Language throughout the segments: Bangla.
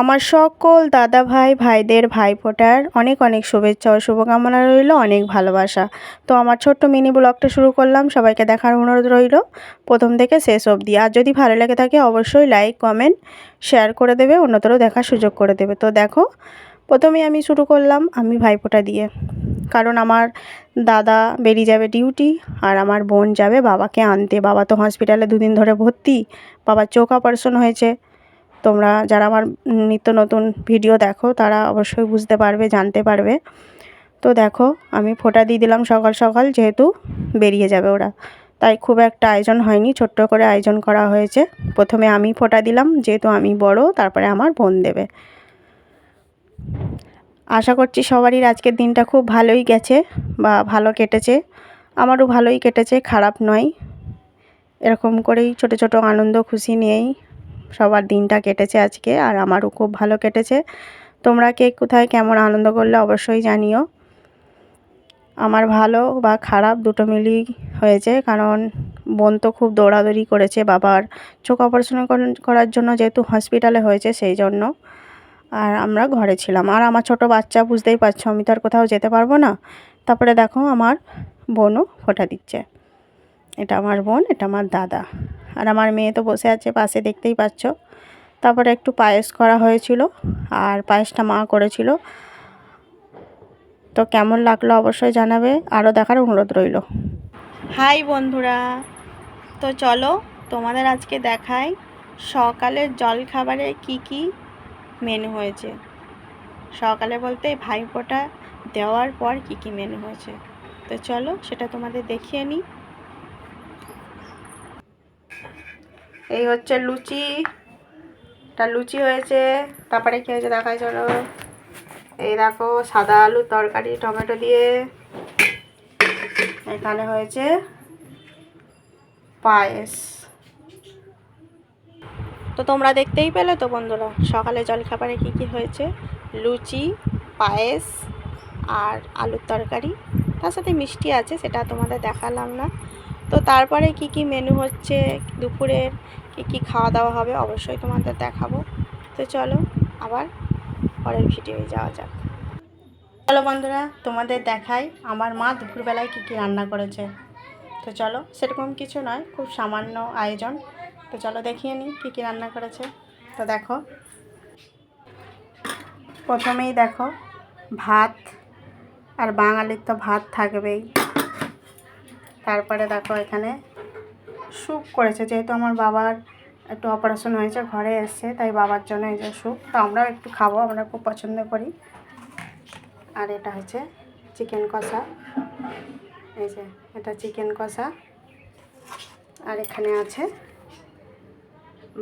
আমার সকল দাদা ভাই ভাইদের, ভাইফোঁটার অনেক অনেক শুভেচ্ছা ও শুভকামনা রইল, অনেক ভালোবাসা। তো আমার ছোট্ট মিনি ব্লগটা শুরু করলাম, সবাইকে দেখার অনুরোধ রইল। প্রথম থেকে শেষ অবধি। আর যদি ভালো লেগে থাকে, অবশ্যই লাইক কমেন্ট শেয়ার করে দেবে অন্যতর দেখার সুযোগ করে দেবে। তো দেখো, প্রথমেই আমি শুরু করলাম আমি ভাইফোঁটা দিয়ে। কারণ আমার দাদা বেরিয়ে যাবে ডিউটি আর আমার বোন যাবে বাবাকে আনতে। বাবা তো হসপিটালে দুদিন ধরে ভর্তি, বাবার চোখ অপারেশন হয়েছে। তোমরা যারা আমার নিত্য নতুন ভিডিও দেখো, তারা অবশ্যই বুঝতে পারবে, জানতে পারবে। তো দেখো, আমি ফোঁটা দিয়ে দিলাম সকাল সকাল, যেহেতু বেরিয়ে যাবে ওরা। তাই খুব একটা আয়োজন হয়নি, ছোট্ট করে আয়োজন করা হয়েছে। প্রথমে আমি ফোঁটা দিলাম, যেহেতু আমি বড়, তারপরে আমার বোন দেবে। আশা করছি সবারই আজকের দিনটা খুব ভালোই গেছে, বা ভালো কেটেছে। আমারও ভালোই কেটেছে, খারাপ নয়। এরকম করেই ছোট ছোট আনন্দ, খুশি নিয়েই সবার দিনটা কেটেছে আজকে আর আমারও খুব ভালো কেটেছে। তোমরা কে কোথায় কেমন আনন্দ করলে অবশ্যই জানিও। আমার ভালো বা খারাপ দুটো মিলিয়ে হয়েছে, কারণ বোন তো খুব দৌড়াদৌড়ি করেছে, বাবার চোখ অপারেশন করার জন্য যেহেতু হসপিটালে হয়েছে সেই জন্য। আর আমরা ঘরে ছিলাম। আর আমার ছোট বাচ্চা বুঝতেই পারছ, আমি তো আর কোথাও যেতে পারব না। তারপরে দেখো আমার বোনও ফোটা দিচ্ছে। এটা আমার বোন, এটা আমার দাদা। আর আমার মেয়ে তো বসে আছে, পাশে দেখতেই পাচ্ছ। তারপরে একটু পায়েস করা হয়েছিল আর পায়েসটা মা করেছিল। তো কেমন লাগল অবশ্যই জানাবে, আরও দেখার অনুরোধ রইল। হাই বন্ধুরা, তো চলো তোমাদের আজকে দেখাই সকালের জল খাবারে কি কি মেনু হয়েছে। সকালে বলতে ভাইফোঁটা দেওয়ার পর কি কি মেনু হয়েছে। তো চলো সেটা তোমাদের দেখিয়ে নিই। এই হচ্ছে লুচি। এটা লুচি হয়েছে। তারপরে কী হয়েছে দেখাই, চলো। এই দেখো, সাদা আলুর তরকারি, টমেটো দিয়ে। এখানে হয়েছে পায়েস। তো তোমরা দেখতেই পেলে তো বন্ধুরা, সকালে জলখাবারে কী কী হয়েছে? লুচি, পায়েস আর আলুর তরকারি। তার সাথে মিষ্টি আছে, সেটা তোমাদের দেখালাম না। তো তারপরে কি কি মেনু হচ্ছে, দুপুরের কি কি খাওয়া দাওয়া হবে অবশ্যই তোমাদের দেখাবো। তো চলো আবার পরের ভিডিওয়ে যাওয়া যাক। চলো বন্ধুরা, তোমাদের দেখাই আমার মা দুপুরবেলায় কী কী রান্না করেছে। তো চলো, সেরকম কিছু নয়, খুব সামান্য আয়োজন। তো চলো দেখিয়ে নিই কী কী রান্না করেছে। তো দেখো, প্রথমেই দেখো, ভাত, আর বাঙালির তো ভাত থাকবেই। তারপরে দেখো এখানে স্যুপ করেছে, যেহেতু আমার বাবার একটু অপারেশন হয়েছে, ঘরে এসছে, তাই বাবার জন্য এই যে স্যুপ তো আমরাও একটু খাব, আমরা খুব পছন্দ করি। আর এটা হচ্ছে চিকেন কষা। এই যে, এটা চিকেন কষা। আর এখানে আছে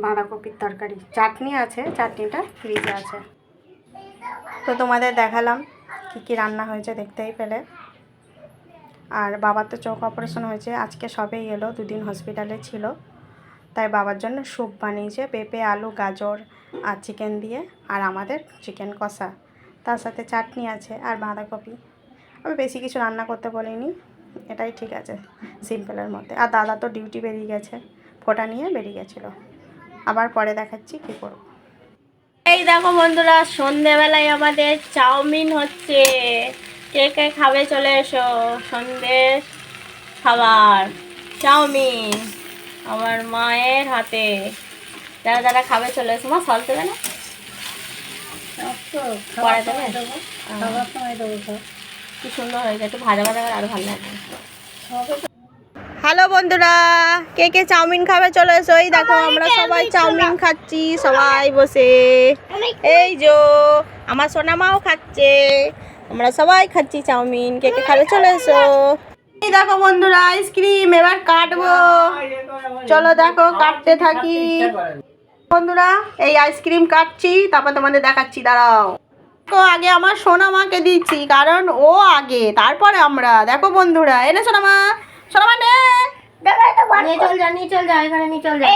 বাঁধাকপির তরকারি। চাটনি আছে, চাটনিটা ফ্রিজে আছে। তো তোমাদের দেখালাম কী কী রান্না হয়েছে দেখতেই পেলে। আর বাবার তো চোখ অপারেশন হয়েছে, আজকে সবেই এলো, দুদিন হসপিটালে ছিল। তাই বাবার জন্য স্যুপ বানিয়েছে, পেঁপে, আলু, গাজর আর চিকেন দিয়ে, আর আমাদের চিকেন কষা। তার সাথে চাটনি আছে আর বাঁধাকপি। আমি বেশি কিছু রান্না করতে বলিনি, এটাই ঠিক আছে সিম্পলের মধ্যে। আর দাদা তো ডিউটি বেরিয়ে গেছে, ফোটা নিয়ে বেরিয়ে গেছিল। আবার পরে দেখাচ্ছি কী করব। এই দেখো বন্ধুরা, সন্ধেবেলায় আমাদের চাউমিন হচ্ছে। কে কে খাবে চলে এসো। সন্ধে খাবার। চাউমিন আমার মায়ের হাতে। যারা যারা খাবে চলে এসো। মা সল দেবে না? পরে দেবে? কি সুন্দর হয়েছে একটু ভাজা ভাজা করে আরও ভালো লাগবে হ্যালো বন্ধুরা কে কে চাউমিন খাবে চলে এসো। এই দেখো আমরা সবাই চাউমিন খাচ্ছি সবাই বসে। এই যো আমার সোনামাও খাচ্ছে। আমরা সবাই খাচ্ছি চাউমিন কে কে খাবে চলে এসো। এই দেখো বন্ধুরা আইসক্রিম এবার কাটবো। চলো দেখো কাটতে থাকি। বন্ধুরা এই আইসক্রিম কাটছি তারপর তোমাদের দেখাচ্ছি দাঁড়াও। দেখো আগে আমার সোনা মাকে দিচ্ছি কারণ ও আগে তারপরে আমরা। দেখো বন্ধুরা এনে সোনামা সোনামা নে। চল যা নিয়ে চল যা এখানে নিয়ে চল যা।